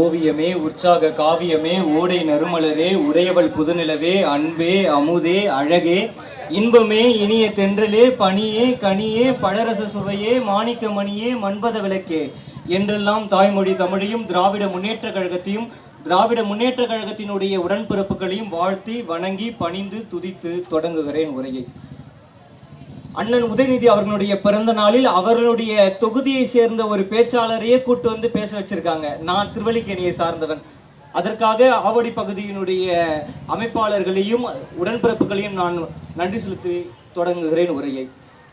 ஓவியமே உற்சாக காவியமே ஓடை நறுமலரே உடையவள் புதுநிலவே அன்பே அமுதே அழகே இன்பமே இனிய தென்றலே பனியே கனியே பழரச சுவையே மாணிக்கமணியே மண்பத விளக்கே. என்றெல்லாம் தாய்மொழி தமிழையும் திராவிட முன்னேற்ற கழகத்தையும் திராவிட முன்னேற்ற கழகத்தினுடைய உடன்பிறப்புகளையும் வாழ்த்தி வணங்கி பணிந்து துதித்து தொடங்குகிறேன் உரையை. அண்ணன் உதயநிதி அவர்களுடைய பிறந்த நாளில் அவர்களுடைய தொகுதியை சேர்ந்த ஒரு பேச்சாளரையே கூட்டு வந்து பேச வச்சிருக்காங்க. நான் திருவல்லிக்கேணியை சார்ந்தவன். அதற்காக ஆவடி பகுதியினுடைய அமைப்பாளர்களையும் உடன்பிறப்புகளையும் நான் நன்றி செலுத்தி தொடங்குகிறேன் உரையை.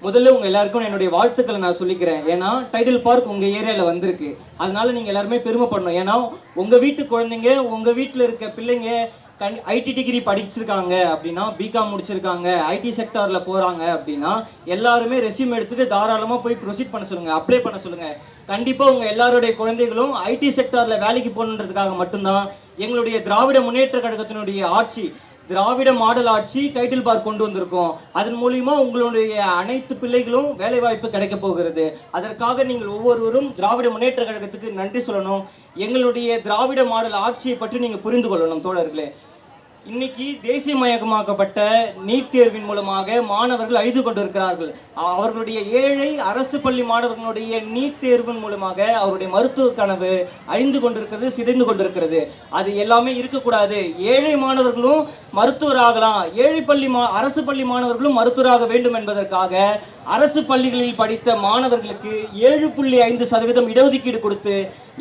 முதல்ல உங்கள் எல்லாருக்கும் என்னுடைய வாழ்த்துக்களை நான் சொல்லிக்கிறேன். ஏன்னா டைட்டில் பார்க் உங்கள் ஏரியாவில் வந்திருக்கு. அதனால நீங்கள் எல்லாருமே பெருமைப்படணும். ஏன்னா உங்கள் வீட்டு குழந்தைங்க உங்கள் வீட்டில் இருக்க பிள்ளைங்க கண் ஐடி டிகிரி படிச்சிருக்காங்க அப்படின்னா பிகாம் முடிச்சிருக்காங்க ஐடி செக்டாரில் போகிறாங்க அப்படின்னா எல்லாருமே ரெஸ்யூம் எடுத்துகிட்டு தாராளமாக போய் ப்ரொசீட் பண்ண சொல்லுங்கள் அப்ளை பண்ண சொல்லுங்கள் கண்டிப்பாக உங்கள் எல்லாருடைய குழந்தைகளும் ஐடி செக்டாரில் வேலைக்கு போகணுன்றதுக்காக மட்டும்தான் எங்களுடைய திராவிட முன்னேற்ற கழகத்தினுடைய ஆட்சி திராவிட மாடல் ஆட்சி டைட்டில் பார் கொண்டு வந்திருக்கோம். அதன் மூலியமா உங்களுடைய அனைத்து பிள்ளைகளும் வேலைவாய்ப்பு கிடைக்க போகிறது. அதற்காக நீங்கள் ஒவ்வொருவரும் திராவிட முன்னேற்ற கழகத்துக்கு நன்றி சொல்லணும். எங்களுடைய திராவிட மாடல் ஆட்சியை பற்றி நீங்கள் புரிந்து கொள்ளணும் தோழர்களே. இன்னைக்கு தேசியமயமாக்கப்பட்ட நீட் தேர்வின் மூலமாக மாணவர்கள் அழிந்து கொண்டிருக்கிறார்கள். அவர்களுடைய ஏழை அரசு பள்ளி மாணவர்களுடைய நீட் தேர்வின் மூலமாக அவருடைய மருத்துவ கனவு அழிந்து கொண்டிருக்கிறது சிதைந்து கொண்டிருக்கிறது. அது எல்லாமே இருக்கக்கூடாது. ஏழை மாணவர்களும் மருத்துவராகலாம். ஏழை பள்ளி மா அரசு பள்ளி மாணவர்களும் மருத்துவராக வேண்டும் என்பதற்காக அரசு பள்ளிகளில் படித்த மாணவர்களுக்கு ஏழு புள்ளி ஐந்து சதவீதம் இடஒதுக்கீடு கொடுத்து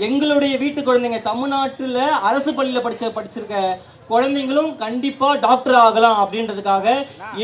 எங்களுடைய வீட்டு குழந்தைங்க தமிழ்நாட்டில் அரசு பள்ளியில் படிச்ச படிச்சிருக்க குழந்தைங்களும் கண்டிப்பா டாக்டர் ஆகலாம் அப்படின்றதுக்காக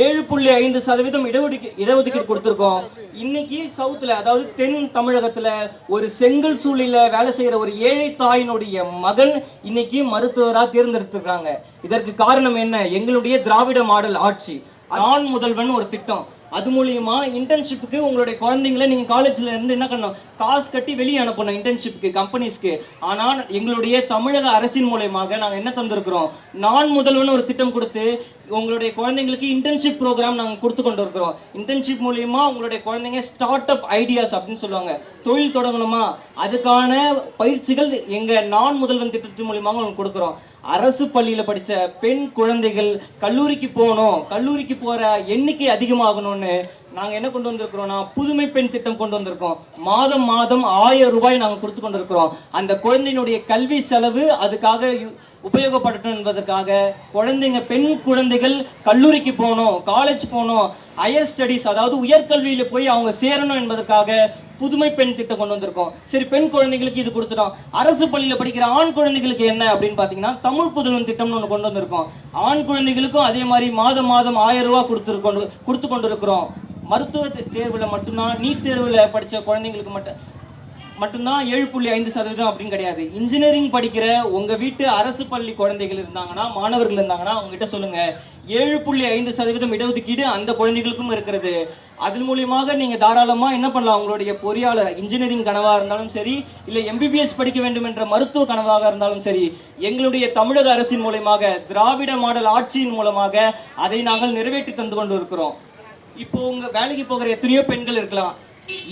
ஏழு புள்ளி ஐந்து சதவீதம் இடஒதுக்கீ இடஒதுக்கீடு கொடுத்துருக்கோம். இன்னைக்கு சவுத்துல அதாவது தென் தமிழகத்துல ஒரு செங்கல் சூழலில் வேலை செய்யற ஒரு ஏழை தாயினுடைய மகன் இன்னைக்கு மருத்துவராக தேர்ந்தெடுத்திருக்காங்க. இதற்கு காரணம் என்ன? எங்களுடைய திராவிட மாடல் ஆட்சி. நான் முதல்வன் ஒரு திட்டம். அது மூலியமா இன்டர்ன்ஷிப்புக்கு உங்களுடைய குழந்தைங்களை நீங்க காலேஜ்ல இருந்து என்ன பண்ணணும்? காசு கட்டி வெளியே அனுப்பணும் இன்டர்ன்ஷிப்புக்கு கம்பெனிஸ்க்கு ஆனால் எங்களுடைய தமிழக அரசின் மூலயமாக நாங்கள் என்ன தந்திருக்கிறோம்? நான் முதல்வன் ஒரு திட்டம் கொடுத்து உங்களுடைய குழந்தைங்களுக்கு இன்டர்ன்ஷிப் ப்ரோக்ராம் நாங்கள் கொடுத்து கொண்டு இருக்கிறோம். இன்டர்ன்ஷிப் மூலியமா உங்களுடைய குழந்தைங்க ஸ்டார்ட் அப் ஐடியாஸ் அப்படின்னு சொல்லுவாங்க. தொழில் தொடங்கணுமா? அதுக்கான பயிற்சிகள் எங்க நான் முதல்வன் திட்டத்தின் மூலியமாக உங்களுக்கு கொடுக்குறோம். அரசு பள்ளியில் படித்த பெண் குழந்தைகள் கல்லூரிக்கு போகணும் கல்லூரிக்கு போகிற எண்ணிக்கை அதிகமாகணும்னு நாங்கள் என்ன கொண்டு வந்திருக்கிறோம்னா புதுமை பெண் திட்டம் கொண்டு வந்திருக்கோம் மாதம் மாதம் ஆயிரம் ரூபாய் நாங்கள் கொடுத்து கொண்டிருக்கிறோம். அந்த குழந்தையினுடைய கல்வி செலவு அதுக்காக யு- உபயோகப்படட்டும் என்பதற்காக குழந்தைங்க பெண் குழந்தைகள் கல்லூரிக்கு போகணும் காலேஜ் போகணும் ஹையர் ஸ்டடீஸ் அதாவது உயர்கல்வியில் போய் அவங்க சேரணும் என்பதற்காக புதுமை பெண் திட்டம் கொண்டு வந்திருக்கோம். சரி பெண் குழந்தைகளுக்கு இது கொடுத்துட்டோம். அரசு பள்ளியில படிக்கிற ஆண் குழந்தைகளுக்கு என்ன அப்படின்னு பாத்தீங்கன்னா தமிழ் புதுவன் திட்டம்னு ஒன்று கொண்டு வந்திருக்கோம். ஆண் குழந்தைகளுக்கும் அதே மாதிரி மாதம் மாதம் ஆயிரம் ரூபா கொடுத்துருக்கொண்டு கொடுத்து கொண்டு இருக்கிறோம் மருத்துவ தேர்வில் தேர்வுல மட்டும்தான் நீட் தேர்வுல படிச்ச குழந்தைங்களுக்கு மட்டும் மட்டும்தான் ஏழு புள்ளி ஐந்து சதவீதம் அப்படின்னு கிடையாது. இன்ஜினியரிங் படிக்கிற உங்க வீட்டு அரசு பள்ளி குழந்தைகள் இருந்தாங்கன்னா மாணவர்கள் இருந்தாங்கன்னா அவங்க கிட்ட சொல்லுங்க. ஏழு புள்ளி ஐந்து சதவீதம் இடஒதுக்கீடு அந்த குழந்தைகளுக்கும் இருக்கிறது. அதன் மூலியமாக நீங்க தாராளமா என்ன பண்ணலாம்? உங்களுடைய பொறியாளர் இன்ஜினியரிங் கனவா இருந்தாலும் சரி இல்லை எம்பிபிஎஸ் படிக்க வேண்டும் என்ற மருத்துவ கனவாக இருந்தாலும் சரி எங்களுடைய தமிழக அரசின் மூலயமாக திராவிட மாடல் ஆட்சியின் மூலமாக அதை நாங்கள் நிறைவேற்றி தந்து கொண்டு இருக்கிறோம். இப்போ உங்க வேலைக்கு போகிற எத்தனையோ பெண்கள் இருக்கலாம்.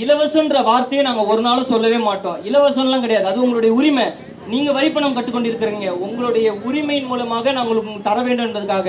இலவசன்ற வார்த்தையை நாங்கள் ஒரு நாளும் சொல்லவே மாட்டோம். இலவசம்லாம் கிடையாது. அது உங்களுடைய உரிமை. நீங்க வரிப்பணம் கட்டுக்கொண்டிருக்கிறீங்க. உங்களுடைய உரிமையின் மூலமாக நாங்கள் தர வேண்டும் என்பதற்காக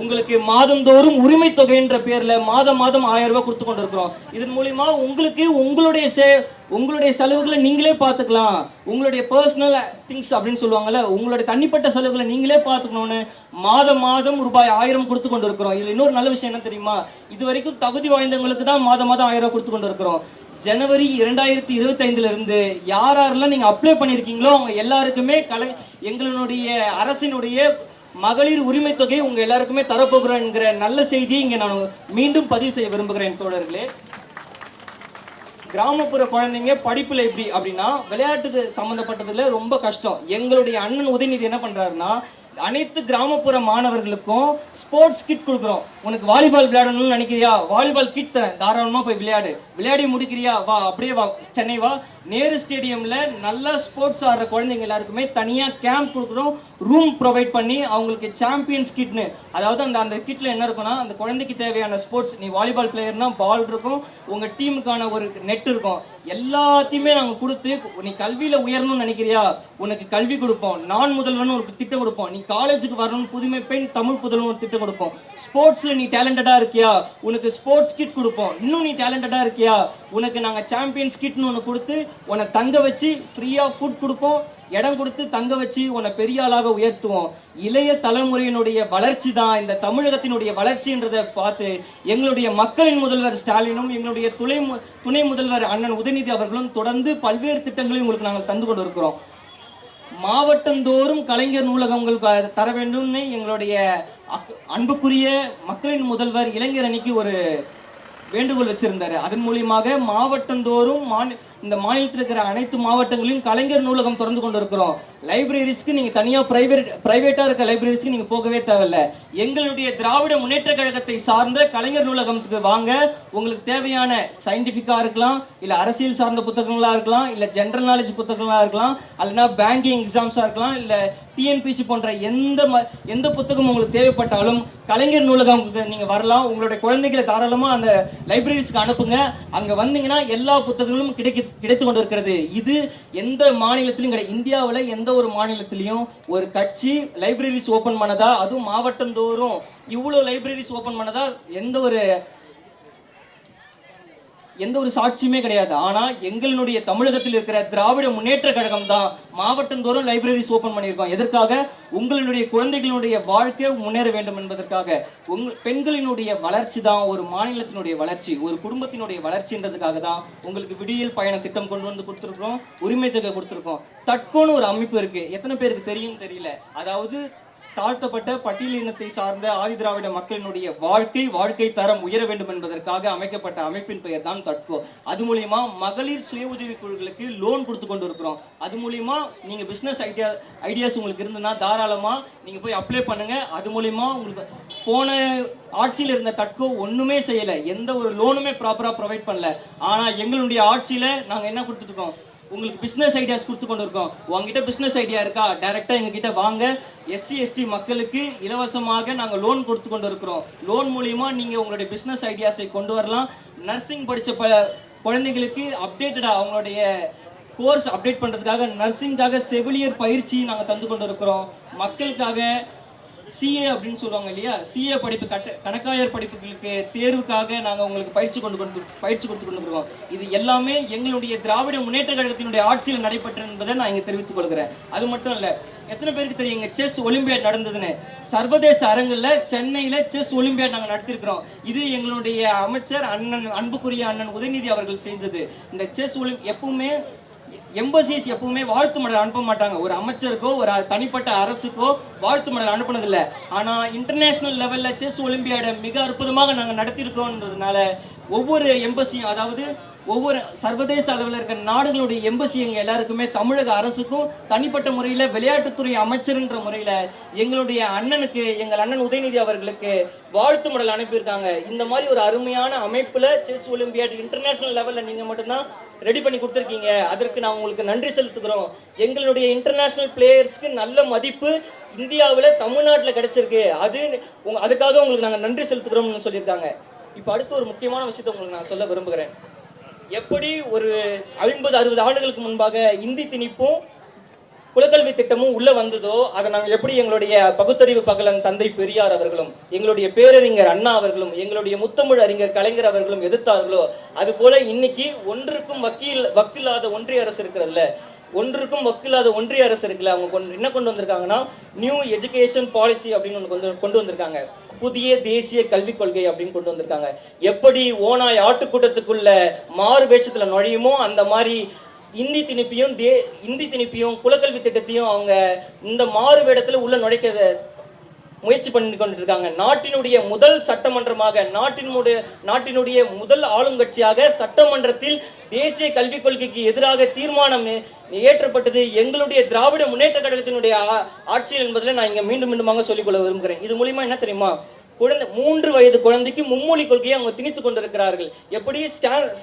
உங்களுக்கு மாதந்தோறும் உரிமை தொகைன்ற பேர்ல மாதம் மாதம் ஆயிரம் ரூபாய் கொடுத்து கொண்டிருக்கிறோம். இதன் மூலியமா உங்களுக்கு உங்களுடைய சே உங்களுடைய செலவுகளை நீங்களே பார்த்துக்கலாம். உங்களுடைய பர்சனல் திங்ஸ் அப்படின்னு சொல்லுவாங்கல்ல உங்களுடைய தனிப்பட்ட செலவுகளை நீங்களே பார்த்துக்கணும்னு மாதம் மாதம் ரூபாய் ஆயிரம் கொடுத்து கொண்டு இருக்கிறோம் இதில் இன்னொரு நல்ல விஷயம் என்ன தெரியுமா? இது வரைக்கும் தகுதி வாய்ந்தவங்களுக்கு தான் மாதம் மாதம் ஆயிரம் ரூபாய் கொடுத்து கொண்டு இருக்கிறோம் ஜனவரி இரண்டாயிரத்தி இருபத்தைந்துல இருந்து யார் யாரெல்லாம் நீங்க அப்ளை பண்ணியிருக்கீங்களோ அவங்க எல்லாருக்குமே கலை எங்களுடைய அரசினுடைய மகளிர் உரிமை தொகை உங்க எல்லாருக்குமே தரப்போகிறோம் நல்ல செய்தியை இங்க நான் மீண்டும் பதிவு செய்ய விரும்புகிறேன் தோழர்களே. கிராமப்புற குழந்தைங்க படிப்புல எப்படி அப்படின்னா விளையாட்டுக்கு சம்மந்தப்பட்டதுல ரொம்ப கஷ்டம். எங்களுடைய அண்ணன் உதயநிதி என்ன பண்றாருன்னா அனைத்து கிராமப்புற மாணவர்களுக்கும் ஸ்போர்ட்ஸ் கிட் கொடுக்குறோம். உனக்கு வாலிபால் விளையாடணும்னு நினைக்கிறியா? வாலிபால் கிட் தரேன். தாராளமாக போய் விளையாடு. விளையாடி முடிக்கிறியா? வா அப்படியே வா. சென்னை வா. நேரு ஸ்டேடியமில் நல்லா ஸ்போர்ட்ஸ் ஆடுற குழந்தைங்க எல்லாருக்குமே தனியாக கேம்ப் கொடுக்குறோம். ரூம் ப்ரொவைட் பண்ணி அவங்களுக்கு சாம்பியன்ஸ் கிட்னு அதாவது அந்த அந்த கிட்டில் என்ன இருக்கும்னா அந்த குழந்தைக்கு தேவையான ஸ்போர்ட்ஸ் நீ வாலிபால் பிளேயர்னா பால் இருக்கும் உங்கள் டீமுக்கான ஒரு நெட் இருக்கும். எல்லாத்தையுமே நாங்கள் கொடுத்து நீ கல்வியில் உயரணும்னு நினைக்கிறியா? உனக்கு கல்வி கொடுப்போம். நான் முதல்வன் ஒரு திட்டம் கொடுப்போம். நீ காலேஜுக்கு வரணும்னு புதுமை பெண் தமிழ் புதல்வன் ஒரு திட்டம் கொடுப்போம். ஸ்போர்ட்ஸில் நீ டேலண்டடாக இருக்கியா? உனக்கு ஸ்போர்ட்ஸ் கிட் கொடுப்போம். இன்னும் நீ டேலண்டடாக இருக்கியா? உனக்கு நாங்கள் சாம்பியன்ஸ் கிட்னு ஒன்று கொடுத்து உன்னை தங்க வச்சு ஃப்ரீயாக ஃபுட் கொடுப்போம். இடம் கொடுத்து தங்க வச்சு உன்னை பெரிய ஆளாக உயர்த்துவோம். இளைய தலைமுறையினுடைய வளர்ச்சி தான் இந்த தமிழகத்தினுடைய வளர்ச்சின்றதை பார்த்து எங்களுடைய மக்களின் முதல்வர் ஸ்டாலினும் எங்களுடைய துணை மு- துணை முதல்வர் அண்ணன் உதயநிதி அவர்களும் தொடர்ந்து பல்வேறு திட்டங்களையும் உங்களுக்கு நாங்கள் தந்து கொண்டு இருக்கிறோம் மாவட்டந்தோறும் கலைஞர் நூலகங்கள் தர வேண்டும்னு எங்களுடைய அன்புக்குரிய மக்களின் முதல்வர் இளைஞர் அணிக்கு ஒரு வேண்டுகோள் வச்சிருந்தாரு. அதன் மூலியமாக மாவட்டந்தோறும் மாநில இந்த மாநிலத்தில் இருக்கிற அனைத்து மாவட்டங்களிலும் கலைஞர் நூலகம் திறந்து கொண்டு இருக்கிறோம் லைப்ரரிஸ்க்கு நீங்க தனியா பிரைவேட் பிரைவேட்டா இருக்க லைப்ரரிஸ்க்கு நீங்க போகவே தேவையில்ல. எங்களுடைய திராவிட முன்னேற்ற கழகத்தை சார்ந்த கலைஞர் நூலகத்துக்கு வாங்க. உங்களுக்கு தேவையான சயின்டிஃபிக்காக இருக்கலாம் இல்ல அரசியல் சார்ந்த புத்தகங்களா இருக்கலாம் இல்ல ஜென்ரல் நாலேஜ் புத்தகங்களா இருக்கலாம் அல்லனா பேங்கிங் எக்ஸாம்ஸா இருக்கலாம் இல்ல டிஎன்பிசி போன்ற எந்த ம- எந்த புத்தகம் உங்களுக்கு தேவைப்பட்டாலும் கலைஞர் நூலகம் நீங்க வரலாம். உங்களுடைய குழந்தைகளை தாராளமா அந்த லைப்ரரிஸ்க்கு அனுப்புங்க. அங்க வந்தீங்கன்னா எல்லா புத்தகங்களும் கிடைக்க கிடைத்து கொண்டு இருக்கிறது இது எந்த மாநிலத்திலும் கிடையாது இந்தியாவில் எந்த ஒரு மாநிலத்திலையும் ஒரு கட்சி லைப்ரரிஸ் ஓப்பன் பண்ணதா அதுவும் மாவட்டந்தோறும் இவ்வளோ லைப்ரரிஸ் ஓப்பன் பண்ணதா எந்த ஒரு எந்த ஒரு சாட்சியுமே கிடையாது. ஆனால் எங்களுடைய தமிழகத்தில் இருக்கிற திராவிட முன்னேற்ற கழகம் தான் மாவட்டந்தோறும் லைப்ரரிஸ் ஓப்பன் பண்ணியிருக்கோம் எதற்காக? உங்களுடைய குழந்தைகளுடைய வாழ்க்கை முன்னேற வேண்டும் என்பதற்காக. உங் பெண்களினுடைய வளர்ச்சி தான் ஒரு மாநிலத்தினுடைய வளர்ச்சி. ஒரு குடும்பத்தினுடைய வளர்ச்சின்றதுக்காக தான் உங்களுக்கு விடியல் பயண திட்டம் கொண்டு வந்து கொடுத்துருக்கோம் உரிமை தொகை கொடுத்துருக்கோம் தட்கோன்னு ஒரு அமைப்பு இருக்குது எத்தனை பேருக்கு தெரியும் தெரியல. அதாவது தாழ்த்தப்பட்ட பட்டியல் இனத்தை சார்ந்த ஆதிதிராவிட மக்களினுடைய வாழ்க்கை வாழ்க்கை தரம் உயர வேண்டும் என்பதற்காக அமைக்கப்பட்ட அமைப்பின் பெயர் தான் தட்கோ. அது மூலியமா மகளிர் சுய உதவி குழுக்களுக்கு லோன் கொடுத்து கொண்டு இருக்கிறோம் அது மூலியமா நீங்க பிசினஸ் ஐடியா ஐடியாஸ் உங்களுக்கு இருந்ததுன்னா தாராளமா நீங்க போய் அப்ளை பண்ணுங்க. அது மூலியமா உங்களுக்கு போன ஆட்சியில் இருந்த தட்கோ ஒண்ணுமே செய்யல. எந்த ஒரு லோனுமே ப்ராப்பரா ப்ரொவைட் பண்ணல. ஆனா எங்களுடைய ஆட்சியில நாங்க என்ன கொடுத்துட்டு இருக்கோம்? உங்களுக்கு பிஸ்னஸ் ஐடியாஸ் கொடுத்து கொண்டு இருக்கோம் உங்ககிட்ட பிஸ்னஸ் ஐடியா இருக்கா? டைரெக்டாக எங்ககிட்ட வாங்க. எஸ்சி எஸ்டி மக்களுக்கு இலவசமாக நாங்கள் லோன் கொடுத்து கொண்டு இருக்கிறோம் லோன் மூலியமா நீங்கள் உங்களுடைய பிஸ்னஸ் ஐடியாஸை கொண்டு வரலாம். நர்சிங் படித்த ப குழந்தைங்களுக்கு அப்டேட்டடாக அவங்களுடைய கோர்ஸ் அப்டேட் பண்ணுறதுக்காக நர்சிங்காக செவிலியர் பயிற்சி நாங்கள் தந்து கொண்டு இருக்கிறோம் மக்களுக்காக சிஏ அப்படின்னு சொல்லுவாங்க இல்லையா? சிஏ படிப்பு கட்ட கணக்காயர் படிப்புகளுக்கு தேர்வுக்காக நாங்கள் உங்களுக்கு பயிற்சி கொண்டு கொண்டு பயிற்சி கொடுத்து கொண்டு இருக்கோம் இது எல்லாமே எங்களுடைய திராவிட முன்னேற்ற கழகத்தினுடைய ஆட்சியில் நடைபெற்றது என்பதை நான் இங்கே தெரிவித்துக் கொள்கிறேன். அது மட்டும் இல்லை எத்தனை பேருக்கு தெரியும் செஸ் ஒலிம்பியாட் நடந்ததுன்னு? சர்வதேச அரங்கில் சென்னையில் செஸ் ஒலிம்பியாட் நாங்கள் நடத்திருக்கிறோம் இது எங்களுடைய அமைச்சர் அண்ணன் அன்புக்குரிய அண்ணன் உதயநிதி அவர்கள் செய்தது இந்த செஸ் ஒலிம் எப்பவுமே எம்பசிஸ் எப்பவுமே வாழ்த்து மடல் அனுப்ப மாட்டாங்க. ஒரு அமைச்சருக்கோ ஒரு தனிப்பட்ட அரசுக்கோ வாழ்த்து மடல் அனுப்புனதில்ல. ஆனா இன்டர்நேஷனல் லெவல்ல செஸ் ஒலிம்பியாடை மிக அற்புதமாக நாங்கள் நடத்தியிருக்கோன்றதுனால ஒவ்வொரு எம்பசியும் அதாவது ஒவ்வொரு சர்வதேச அளவில் இருக்கிற நாடுகளுடைய எம்பசி எங்கள் எல்லாருக்குமே தமிழக அரசுக்கும் தனிப்பட்ட முறையில் விளையாட்டுத்துறை அமைச்சருன்ற முறையில் எங்களுடைய அண்ணனுக்கு எங்கள் அண்ணன் உதயநிதி அவர்களுக்கு வாழ்த்து மடல் அனுப்பியிருக்காங்க. இந்த மாதிரி ஒரு அருமையான அமைப்பில் செஸ் ஒலிம்பியாட் இன்டர்நேஷனல் லெவலில் நீங்கள் மட்டும்தான் ரெடி பண்ணி கொடுத்துருக்கீங்க. அதற்கு நான் உங்களுக்கு நன்றி செலுத்துக்கிறோம் எங்களுடைய இன்டர்நேஷ்னல் பிளேயர்ஸ்க்கு நல்ல மதிப்பு இந்தியாவில் தமிழ்நாட்டில் கிடைச்சிருக்கு. அது உங்க அதுக்காக உங்களுக்கு நாங்கள் நன்றி செலுத்துக்கிறோம்னு சொல்லியிருக்காங்க. இப்போ அடுத்து ஒரு முக்கியமான விஷயத்தை உங்களுக்கு நான் சொல்ல விரும்புகிறேன். எப்படி ஒரு ஐம்பது அறுபது ஆண்டுகளுக்கு முன்பாக இந்தி திணிப்பும் குலக்கல்வி திட்டமும் உள்ள வந்ததோ அதை நாங்கள் எப்படி எங்களுடைய பகுத்தறிவு பகலன் தந்தை பெரியார் அவர்களும் எங்களுடைய பேரறிஞர் அண்ணா அவர்களும் எங்களுடைய முத்தமிழ் அறிஞர் கலைஞர் அவர்களும் எதிர்த்தார்களோ அது போல இன்னைக்கு ஒன்றுக்கும் வக்கீல் வக்கில்லாத ஒன்றிய அரசு இருக்கிறதுல ஒன்றுக்கும் வக்கில்லாத ஒன்றிய அரசு இருக்குல்ல. அவங்க கொண்டு என்ன கொண்டு வந்திருக்காங்கன்னா நியூ எஜுகேஷன் பாலிசி அப்படின்னு ஒன்று கொண்டு கொண்டு வந்திருக்காங்க. புதிய தேசிய கல்விக் கொள்கை அப்படின்னு கொண்டு வந்திருக்காங்க. எப்படி ஓனாய் ஆட்டுக்கூட்டத்துக்குள்ள மாறு வேஷத்துல நுழையுமோ அந்த மாதிரி இந்தி திணிப்பையும் தே இந்தி திணிப்பையும் குலக்கல்வி திட்டத்தையும் அவங்க இந்த மாறு வேடத்தில் உள்ள நுழைக்க முயற்சி பண்ணி கொண்டு இருக்காங்க நாட்டினுடைய முதல் சட்டமன்றமாக நாட்டினுடைய நாட்டினுடைய முதல் ஆளுங்கட்சியாக சட்டமன்றத்தில் தேசிய கல்விக் கொள்கைக்கு எதிராக தீர்மானம் ஏற்றப்பட்டது. எங்களுடைய திராவிட முன்னேற்ற கழகத்தினுடைய ஆட்சியில் என்பதில் நான் இங்க மீண்டும் மீண்டுமாக சொல்லிக்கொள்ள விரும்புகிறேன். இது மூலிமா என்ன தெரியுமா? குழந்தை மூன்று வயது குழந்தைக்கு மும்மொழி கொள்கையை அவங்க திணித்து கொண்டிருக்கிறார்கள். எப்படி?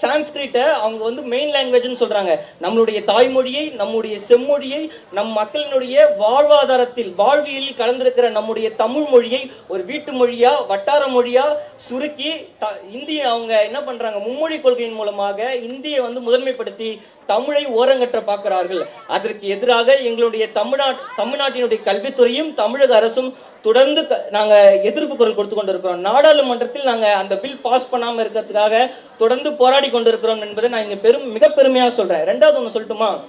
சான்ஸ்கிரிட்டை அவங்க வந்து மெயின் லாங்குவேஜ்னு சொல்கிறாங்க நம்மளுடைய தாய்மொழியை நம்முடைய செம்மொழியை நம் மக்களினுடைய வாழ்வாதாரத்தில் வாழ்வியலில் கலந்திருக்கிற நம்முடைய தமிழ் மொழியை ஒரு வீட்டு மொழியாக வட்டார மொழியாக சுருக்கி த இந்திய அவங்க என்ன பண்ணுறாங்க மும்மொழி கொள்கையின் மூலமாக இந்தியை வந்து முதன்மைப்படுத்தி தமிழை ஓரங்கற்ற பார்க்கிறார்கள். அதற்கு எதிராக எங்களுடைய தமிழ்நாட் தமிழ்நாட்டினுடைய கல்வித்துறையும் தமிழக அரசும் தொடர்ந்து நாங்கள் நாங்க எதிர்ப்பு குரல் கொடுத்து கொண்டிருக்கிறோம். நாடாளுமன்றத்தில் நாங்க அந்த பில் பாஸ் பண்ணாம இருக்கிறதுக்காக தொடர்ந்து போராடி கொண்டிருக்கிறோம் என்பதை நான் இங்க பெரும் மிக பெருமையாக சொல்றேன். ரெண்டாவது ஒன்று சொல்லட்டுமா?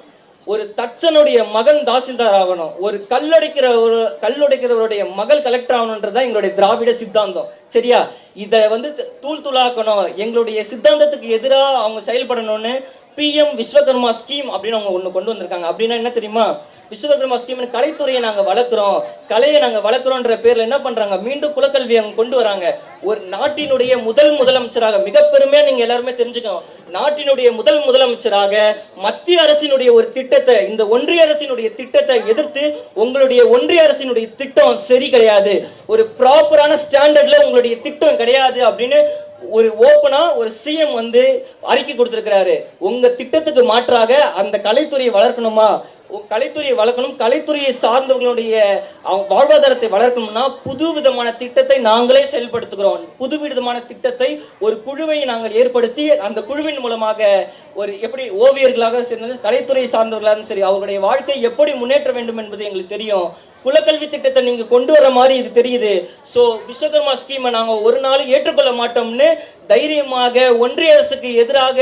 ஒரு தச்சனுடைய மகன் தாசில்தார் ஆகணும். ஒரு கல்லடைக்கிற ஒரு கல்லுடைக்கிறவருடைய மகள் கலெக்டர் ஆகணுன்றது எங்களுடைய திராவிட சித்தாந்தம். சரியா? இதை வந்து தூள் தூளாக்கணும். எங்களுடைய சித்தாந்தத்துக்கு எதிராக அவங்க செயல்படணும்னு பிஎம் விஸ்வகர்மா ஸ்கீம் அப்படின்னு அவங்க ஒன்று கொண்டு வந்திருக்காங்க. அப்படின்னா என்ன தெரியுமா? விஸ்வகர்மா ஸ்கீம்னு கலைத்துறையை நாங்கள் வளர்க்குறோம். கலையை நாங்கள் வளர்க்குறோன்ற பேரில் என்ன பண்ணுறாங்க மீண்டும் குலக்கல்வி அவங்க கொண்டு வராங்க. ஒரு நாட்டினுடைய முதல் முதலமைச்சராக மிக பெருமையாக நீங்கள் எல்லாருமே தெரிஞ்சுக்கணும். நாட்டினுடைய முதல் முதலமைச்சராக மத்திய அரசினுடைய ஒரு திட்டத்தை இந்த ஒன்றிய அரசினுடைய திட்டத்தை எதிர்த்து உங்களுடைய ஒன்றிய அரசினுடைய திட்டம் சரி கிடையாது. ஒரு ப்ராப்பரான ஸ்டாண்டர்டில் உங்களுடைய திட்டம் கிடையாது அப்படின்னு ஒரு ஓப்பனாக ஒரு சிஎம் வந்து அறிக்கை கொடுத்துருக்கிறாரு. உங்கள் திட்டத்துக்கு மாற்றாக அந்த கலைத்துறையை வளர்க்கணுமா? கலைத்துறையை வளர்க்கணும். கலைத்துறையை சார்ந்தவர்களுடைய அவங்க வாழ்வாதாரத்தை வளர்க்கணும்னா புது விதமான திட்டத்தை நாங்களே செயல்படுத்துகிறோம். புது விதமான திட்டத்தை ஒரு குழுவை நாங்கள் ஏற்படுத்தி அந்த குழுவின் மூலமாக ஒரு எப்படி ஓவியர்களாக சேர்ந்தது கலைத்துறை சார்ந்தவர்களாக சரி அவர்களுடைய வாழ்க்கை எப்படி முன்னேற்ற வேண்டும் என்பது எங்களுக்கு தெரியும். குலக்கல்வி திட்டத்தை நீங்க கொண்டு வர மாதிரி இது தெரியுது. ஸோ விஸ்வகர்மா ஸ்கீமை நாங்கள் ஒரு நாள் ஏற்றுக்கொள்ள மாட்டோம்னு தைரியமாக ஒன்றிய அரசுக்கு எதிராக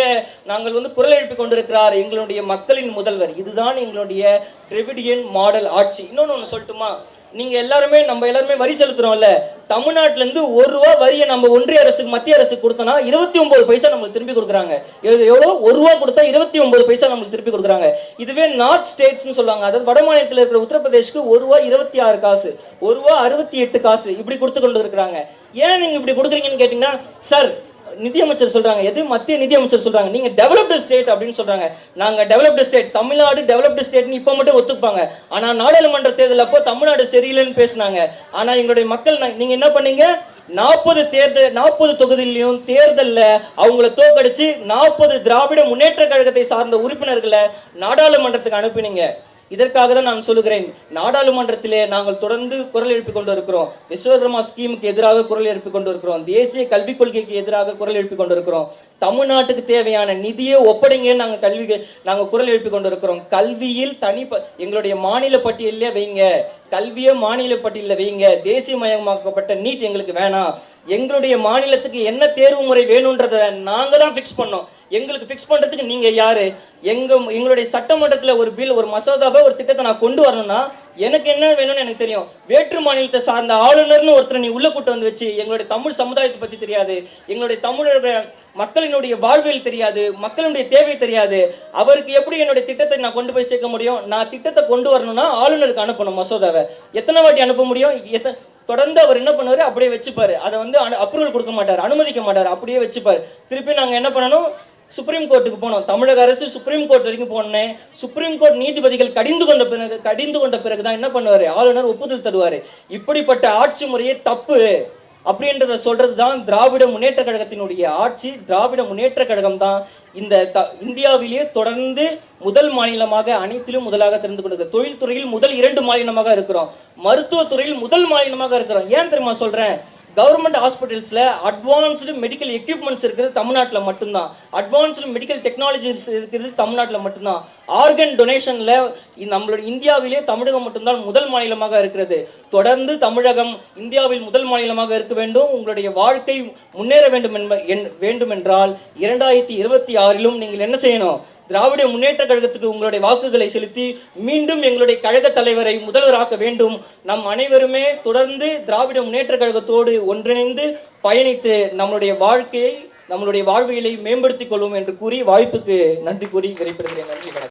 நாங்கள் வந்து குரல் எழுப்பி கொண்டிருக்கிறார் எங்களுடைய மக்களின் முதல்வர். இதுதான் எங்களுடைய திராவிடியன் மாடல் ஆட்சி. இன்னொன்று ஒன்று சொல்லட்டுமா? நீங்க எல்லாருமே நம்ம எல்லாருமே வரி செலுத்துறோம்ல. தமிழ்நாட்டுல இருந்து ஒரு ரூபா வரியை நம்ம ஒன்றிய அரசுக்கு மத்திய அரசுக்கு கொடுத்தோம்னா இருபத்தி ஒன்பது பைசா நம்மளுக்கு திருப்பி கொடுக்குறாங்க. எவ்வளோ? ஒரு ரூபா கொடுத்தா இருபத்தி ஒன்பது பைசா நம்மளுக்கு திருப்பி கொடுக்குறாங்க. இதுவே நார்த் ஸ்டேட்ஸ்னு சொல்லுவாங்க. அதாவது வட மாநிலத்தில் இருக்கிற உத்தரப்பிரதேஷ்க்கு ஒரு ரூபா இருபத்தி ஆறு காசு ஒரு ரூபா அறுபத்தி எட்டு காசு இப்படி கொடுத்து கொண்டு இருக்கிறாங்க. ஏன் நீங்க இப்படி கொடுக்குறீங்கன்னு கேட்டீங்கன்னா சார் நிதியமைச்சர் சொல்றாங்க. எது? மத்திய நிதியமைச்சர் சொல்றாங்க. நீங்க டெவலப்டு ஸ்டேட் அப்படின்னு சொல்றாங்க. நாங்க டெவலப்டு ஸ்டேட் தமிழ்நாடு டெவலப்டு ஸ்டேட்னு இப்போ மட்டும் ஒத்துப்பாங்க. ஆனா நாடாளுமன்ற தேர்தல் அப்போ தமிழ்நாடு சரியில்லைன்னு பேசுனாங்க. ஆனா எங்களுடைய மக்கள் நீங்கள் நீங்க என்ன பண்ணீங்க? நாற்பது தேர்தல் நாற்பது தொகுதியிலையும் தேர்தலில் அவங்கள தோக்கடிச்சு நாற்பது திராவிட முன்னேற்ற கழகத்தை சார்ந்த உறுப்பினர்களை நாடாளுமன்றத்துக்கு அனுப்பினீங்க. இதற்காக தான் நான் சொல்லுகிறேன். நாடாளுமன்றத்திலே நாங்கள் தொடர்ந்து குரல் எழுப்பிக் கொண்டு இருக்கிறோம் விஸ்வகர்மா ஸ்கீமுக்கு எதிராக குரல் எழுப்பிக் கொண்டு இருக்கிறோம் தேசிய கல்விக் கொள்கைக்கு எதிராக குரல் எழுப்பிக் கொண்டு இருக்கிறோம் தமிழ்நாட்டுக்கு தேவையான நிதியை ஒப்படைங்க நாங்கள் கல்வி நாங்கள் குரல் எழுப்பிக் கொண்டு இருக்கிறோம் கல்வியில் தனி ப- எங்களுடைய மாநில பட்டியலே வைங்க. கல்வியை மாநில பட்டியலில் வைங்க. தேசிய மயமாக்கப்பட்ட நீட் எங்களுக்கு வேணாம். எங்களுடைய மாநிலத்துக்கு என்ன தேர்வு முறை வேணுன்றதை நாங்கள் தான் ஃபிக்ஸ் பண்ணோம். எங்களுக்கு ஃபிக்ஸ் பண்ணுறதுக்கு நீங்கள் யார்? எங்கள் எங்களுடைய சட்டமன்றத்தில் ஒரு பில் ஒரு மசோதாவை ஒரு திட்டத்தை நான் கொண்டு வரணும்னா எனக்கு என்ன வேணும்னு எனக்கு தெரியும். வேற்று மாநிலத்தை சார்ந்த ஆளுநர்னு ஒருத்தர் நீ உள்ள கூட்டு வந்து வச்சு எங்களுடைய தமிழ் சமுதாயத்தை பற்றி தெரியாது. எங்களுடைய தமிழர்கள் மக்களினுடைய வாழ்வியல் தெரியாது மக்களுடைய தேவை தெரியாது. அவருக்கு எப்படி என்னுடைய திட்டத்தை நான் கொண்டு போய் சேர்க்க முடியும்? நான் திட்டத்தை கொண்டு வரணும்னா ஆளுநருக்கு அனுப்பணும் மசோதாவை. எத்தனை வாட்டி அனுப்ப முடியும்? எத்தனை தொடர்ந்து அவர் என்ன பண்ணுவார்? அப்படியே வச்சுப்பார். அதை வந்து அப்ரூவல் கொடுக்க மாட்டார் அனுமதிக்க மாட்டார். அப்படியே வச்சுப்பார். திருப்பி நாங்கள் என்ன பண்ணணும்? சுப்ரீம் கோர்ட்டுக்கு போனோம். தமிழக அரசு சுப்ரீம் கோர்ட் வரைக்கும் போனேன் சுப்ரீம் கோர்ட் நீதிபதிகள் கடிந்து கொண்ட பிறகு கடிந்து கொண்ட பிறகு தான் என்ன பண்ணுவார்? ஆளுநர் ஒப்புதல் தருவார். இப்படிப்பட்ட ஆட்சி முறையே தப்பு அப்படின்றத சொல்றது தான் திராவிட முன்னேற்ற கழகத்தினுடைய ஆட்சி. திராவிட முன்னேற்ற கழகம் தான் இந்த த இந்தியாவிலேயே தொடர்ந்து முதல் மாநிலமாக அனைத்திலும் முதலாக தெரிந்து கொண்டிருக்கிறது தொழில்துறையில் முதல் இரண்டு மாநிலமாக இருக்கிறோம். மருத்துவத்துறையில் முதல் மாநிலமாக இருக்கிறோம். ஏன் தெரியுமா சொல்றேன்? கவர்மெண்ட் ஹாஸ்பிட்டல்ஸில் அட்வான்ஸ்டு மெடிக்கல் எக்யூப்மெண்ட்ஸ் இருக்கிறது தமிழ்நாட்டில் மட்டும்தான். அட்வான்ஸ்டு மெடிக்கல் டெக்னாலஜிஸ் இருக்கிறது தமிழ்நாட்டில் மட்டும்தான். ஆர்கன் டொனேஷனில் நம்மளோட இந்தியாவிலே தமிழகம் மட்டும்தான் முதல் மாநிலமாக இருக்கிறது. தொடர்ந்து தமிழகம் இந்தியாவில் முதல் மாநிலமாக இருக்க வேண்டும். உங்களுடைய வாழ்க்கை முன்னேற வேண்டும் என்ப என் வேண்டும் என்றால் இரண்டாயிரத்தி இருபத்தி ஆறிலும் நீங்கள் என்ன செய்யணும்? திராவிட முன்னேற்ற கழகத்துக்கு உங்களுடைய வாக்குகளை செலுத்தி மீண்டும் எங்களுடைய கழக தலைவரை முதல்வராக்க வேண்டும். நம் அனைவருமே தொடர்ந்து திராவிட முன்னேற்ற கழகத்தோடு ஒன்றிணைந்து பயணித்து நம்மளுடைய வாழ்க்கையை நம்மளுடைய வாழ்வியலை மேம்படுத்திக் கொள்வோம் என்று கூறி வாய்ப்புக்கு நன்றி கூறி விரைப்படுகிறேன் நன்றி